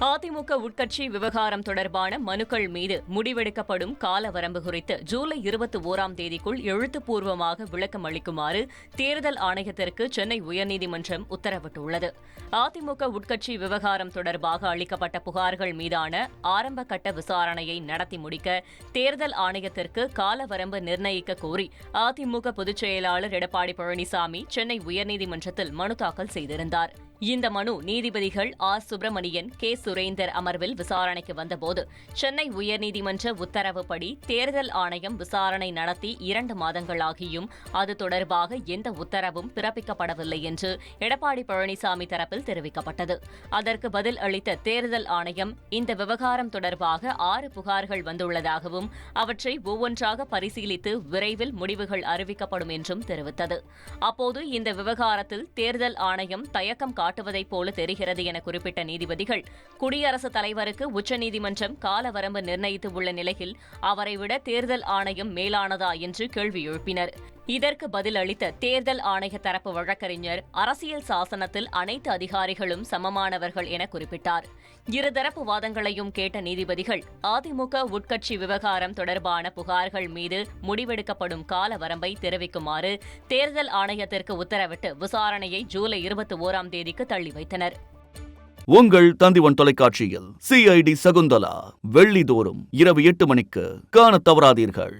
அதிமுக உட்கட்சி விவகாரம் தொடர்பான மனுக்கள் மீது முடிவெடுக்கப்படும் கால வரம்பு குறித்து ஜூலை இருபத்தி ஓராம் தேதிக்குள் எழுத்துப்பூர்வமாக விளக்கம் அளிக்குமாறு தேர்தல் ஆணையத்திற்கு சென்னை உயர்நீதிமன்றம் உத்தரவிட்டுள்ளது. அதிமுக உட்கட்சி விவகாரம் தொடர்பாக அளிக்கப்பட்ட புகார்கள் மீதான ஆரம்ப கட்ட விசாரணையை நடத்தி முடிக்க தேர்தல் ஆணையத்திற்கு கால வரம்பு நிர்ணயிக்க கோரி அதிமுக பொதுச் செயலாளர் எடப்பாடி பழனிசாமி சென்னை உயர்நீதிமன்றத்தில் மனு தாக்கல் செய்திருந்தார். இந்த மனு நீதிபதிகள் ஆர் சுப்பிரமணியன் கே. சுரேந்தர் அமர்வில் விசாரணைக்கு வந்தபோது சென்னை உயர்நீதிமன்ற உத்தரவுப்படி தேர்தல் ஆணையம் விசாரணை நடத்தி இரண்டு மாதங்களாகியும் அது தொடர்பாக எந்த உத்தரவும் பிறப்பிக்கப்படவில்லை என்று எடப்பாடி பழனிசாமி தரப்பில் தெரிவிக்கப்பட்டது. அதற்கு பதில் அளித்த தேர்தல் ஆணையம் இந்த விவகாரம் தொடர்பாக ஆறு புகார்கள் வந்துள்ளதாகவும் அவற்றை ஒவ்வொன்றாக பரிசீலித்து விரைவில் முடிவுகள் அறிவிக்கப்படும் என்றும் தெரிவித்தது. அப்போது இந்த விவகாரத்தில் தேர்தல் ஆணையம் தயக்கம் காட்டுவதைப் போல தெரிகிறது என குறிப்பிட்ட நீதிபதிகள் குடியரசுத் தலைவருக்கு உச்சநீதிமன்றம் கால வரம்பு நிர்ணயித்து உள்ள நிலையில் அவரை விட தேர்தல் ஆணையம் மேலானதா என்று கேள்வி எழுப்பினர். இதற்கு பதில் அளித்த தேர்தல் ஆணைய தரப்பு வழக்கறிஞர் அரசியல் சாசனத்தில் அனைத்து அதிகாரிகளும் சமமானவர்கள் என குறிப்பிட்டார். இருதரப்பு வாதங்களையும் கேட்ட நீதிபதிகள் அதிமுக உட்கட்சி விவகாரம் தொடர்பான புகார்கள் மீது முடிவெடுக்கப்படும் கால வரம்பை தெரிவிக்குமாறு தேர்தல் ஆணையத்திற்கு உத்தரவிட்டு விசாரணையை ஜூலை இருபத்தி ஓராம் தேதிக்கு தள்ளி வைத்தனர். உங்கள் தந்திவன் தொலைக்காட்சியில் சிஐடி சகுந்தலா வெள்ளிதோறும் இரவு எட்டு மணிக்கு காணத் தவறாதீர்கள்.